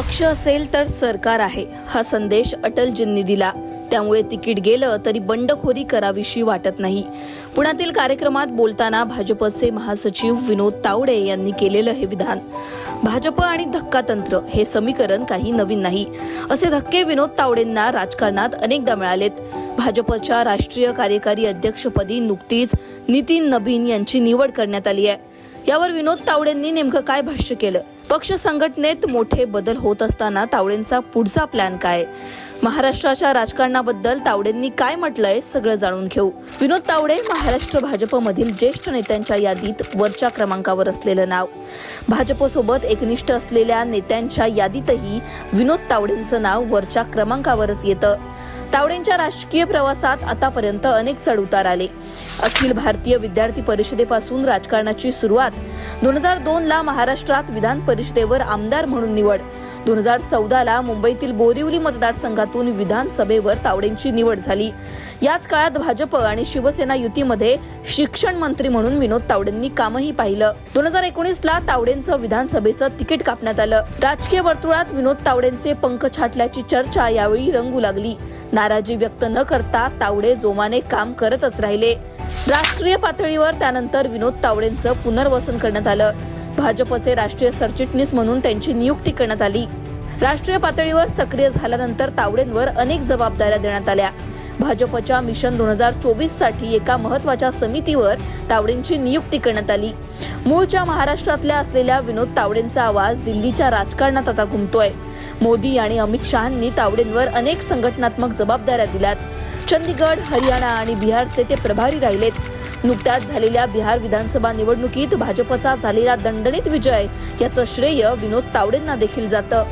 पक्ष असेल तर सरकार आहे. हा संदेश अटलजींनी दिला. त्यामुळे तिकीट गेलं तरी बंडखोरी करावीशी वाटत नाही. पुण्यातील कार्यक्रमात बोलताना भाजपचे महासचिव विनोद तावडे यांनी केलेलं हे विधान. भाजप आणि धक्कातंत्र हे समीकरण काही नवीन नाही. असे धक्के विनोद तावडेंना राजकारणात अनेकदा मिळालेत. भाजपच्या राष्ट्रीय कार्यकारी अध्यक्षपदी नुकतीच नितीन नबीन यांची निवड करण्यात आली आहे. यावर विनोद तावडेंनी नेमकं काय भाष्य केलं? पक्ष संघटनेत मोठे बदल होत असताना तावडेंचा पुढचा प्लॅन काय? महाराष्ट्राच्या राजकारणाबद्दल तावडेंनी काय म्हटलंय सगळं जाणून घेऊ. विनोद तावडे महाराष्ट्र भाजपमधील ज्येष्ठ नेत्यांच्या यादीत वरच्या क्रमांकावर असलेलं नाव. भाजपसोबत एकनिष्ठ असलेल्या नेत्यांच्या यादीतही विनोद तावडेंचं नाव वरच्या क्रमांकावरच येतं. तावडेंच्या राजकीय प्रवासात आतापर्यंत अनेक चढउतार आले. अखिल भारतीय विद्यार्थी परिषदेपासून राजकारणाची सुरुवात दोन हजार दोन ला महाराष्ट्रात विधान परिषदेवर आमदार म्हणून निवड दोन हजार चौदा ला मुंबईतील बोरिवली मतदारसंघातून विधानसभेवर तावडेंची निवड झाली. याच काळात भाजप आणि शिवसेना युतीमध्ये शिक्षण मंत्री म्हणून विनोद तावडेंनी कामही पाहिलं. दोन हजार एकोणीस ला तावडेंचं विधानसभेचं तिकीट कापण्यात आलं. राजकीय वर्तुळात विनोद तावडेंचे पंख छाटल्याची चर्चा यावेळी रंगू लागली. नाराजी व्यक्त न करता तावडे जोमाने काम करतच राहिले. राष्ट्रीय पातळीवर त्यानंतर विनोद तावडेंचं पुनर्वसन करण्यात आलं. भाजपचे राष्ट्रीय सरचिटणीस म्हणून त्यांची नियुक्ती करण्यात आली. राष्ट्रीय पातळीवर सक्रिय झाल्यानंतर तावडेंवर अनेक जबाबदाऱ्या देण्यात आल्या. भाजपच्या मिशन दोन हजार चोवीससाठी एका महत्त्वाच्या समितीवर तावडेंची नियुक्ती करण्यात आली. मूळच्या महाराष्ट्रातल्या असलेल्या विनोद तावडेंचा आवाज दिल्लीच्या राजकारणात आता घुमतोय. मोदी आणि अमित शहांनी तावडेंवर अनेक संघटनात्मक जबाबदाऱ्या दिल्यात. चंदीगड हरियाणा आणि बिहारचे ते प्रभारी राहिलेत. नुकत्याच झालेल्या बिहार विधानसभा निवडणुकीत भाजपचा झालेला दणदणीत विजय याचं श्रेय विनोद तावडेंना देखील जातं.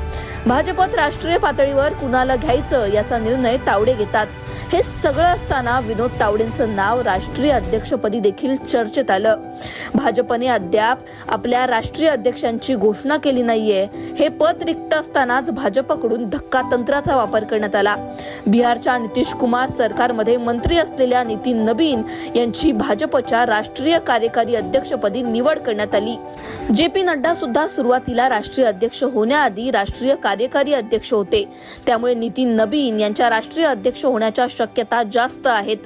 भाजपत राष्ट्रीय पातळीवर कुणाला घ्यायचं याचा निर्णय तावडे घेतात. हे सगळं असताना विनोद तावडेंचं नाव राष्ट्रीय अध्यक्षपदी देखील चर्चेत आलं. भाजपने अद्याप आपल्या राष्ट्रीय अध्यक्षांची घोषणा केली नाहीये. हे पद रिक्त असतानाच भाजपकडून धक्का तंत्राचा वापर करण्यात आला. बिहारच्या नितीश कुमार सरकारमध्ये मंत्री असलेल्या नितीन नबीन यांची भाजपच्या राष्ट्रीय कार्यकारी अध्यक्षपदी निवड करण्यात आली. जे पी नड्डा सुद्धा सुरुवातीला राष्ट्रीय अध्यक्ष होण्याआधी राष्ट्रीय कार्यकारी अध्यक्ष होते. त्यामुळे नितीन नबीन यांच्या राष्ट्रीय अध्यक्ष होण्याच्या शक्यता जास्त आहेत.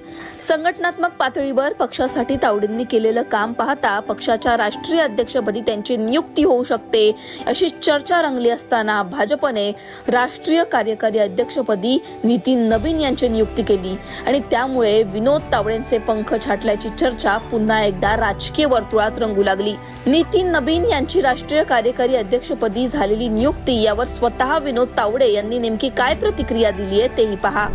संघटनात्मक पातळीवर पक्षासाठी तावडींनी केलेलं काम पाहता पक्षाच्या राष्ट्रीय अध्यक्षपदी त्यांची नियुक्ती होऊ शकते अशी चर्चा रंगली असताना भाजपने राष्ट्रीय कार्यकारी अध्यक्षपदी नितीन नवीन यांची नियुक्ती केली आणि त्यामुळे विनोद तावडेंचे पंख छाटल्याची चर्चा पुन्हा एकदा राजकीय वर्तुळात रंगू लागली. नितीन नवीन यांची राष्ट्रीय कार्यकारी अध्यक्षपदी झालेली नियुक्ती यावर स्वतः विनोद तावडे यांनी नेमकी काय प्रतिक्रिया दिली आहे तेही पहा.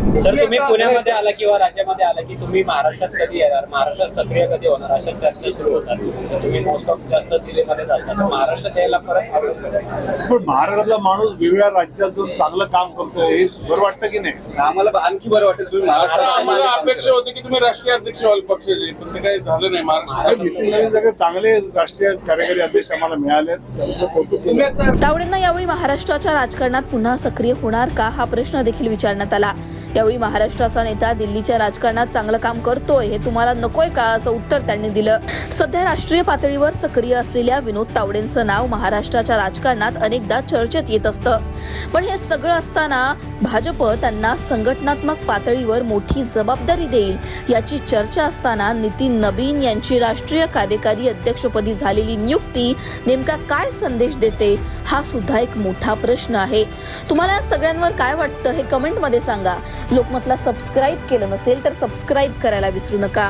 पुण्यामध्ये आला किंवा राज्यामध्ये आला की तुम्ही महाराष्ट्रात कधी येणार? महाराष्ट्रात सक्रिय कधी होणार? अशा चर्चा सुरू होतात. तुम्ही मोस्ट ऑफ जास्त दिल्लीमध्येच असतात महाराष्ट्रात यायला परत पण महाराष्ट्रातला माणूस वेगवेगळ्या राज्यातून चांगलं काम करतोय हे बरं वाटतं की नाही? आम्हाला आणखी बरं वाटेल. तुम्ही महाराष्ट्रात आम्हाला अपेक्षा होती की तुम्ही राष्ट्रीय अध्यक्ष व्हाल पक्षाचे. पण ते काही झालं नाही. महाराष्ट्रात नितीन नवीन सगळे चांगले राष्ट्रीय कार्यकारी अध्यक्ष आम्हाला मिळाले. तावडेंना यावेळी महाराष्ट्राच्या राजकारणात पुन्हा सक्रिय होणार का? हा प्रश्न देखील विचारण्यात आला. यावेळी महाराष्ट्राचा नेता दिल्लीच्या राजकारणात चांगलं काम करतोय हे तुम्हाला नकोय का असं उत्तर त्यांनी दिलं. सध्या राष्ट्रीय पातळीवर सक्रिय असलेल्या विनोद तावडेंचं नाव महाराष्ट्राच्या राजकारणात अनेकदा चर्चेत येत असतं. पण हे सगळं असताना भाजप त्यांना संघटनात्मक पातळीवर मोठी जबाबदारी देईल याची चर्चा असताना नितीन नबीन यांची राष्ट्रीय कार्यकारी अध्यक्षपदी झालेली नियुक्ती नेमका काय संदेश देते हा सुद्धा एक मोठा प्रश्न आहे. तुम्हाला सगळ्यांवर काय वाटतं हे कमेंटमध्ये सांगा. लोकमतला सबस्क्राईब केलं नसेल तर सबस्क्राईब करायला विसरू नका.